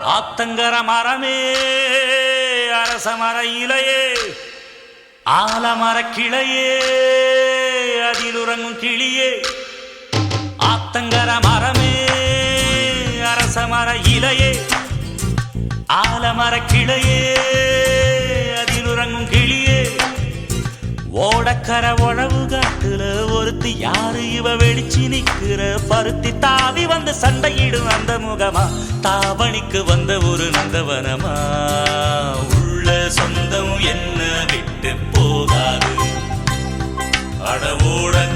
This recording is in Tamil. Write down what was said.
ஆத்தங்கர மரமே அரச மர இலையே ஆலமர கிளையே அதில் உறங்கும் கிளியே. ஆத்தங்கர மரமே அரச மர இலையே ஆலமர கிளையே அதில் உறங்கும் கிளியே. ஓடக்கர உழவு காட்டுல ஒரு ஜீவ வெளிச்சி நிற்கிற பருத்தி தாவி வந்து சண்டையிடும் அந்த முகமா? தாவணிக்கு வந்த ஒரு நந்தவனமா? உள்ள சொந்தம் என்ன விட்டு போகாது. அடவோட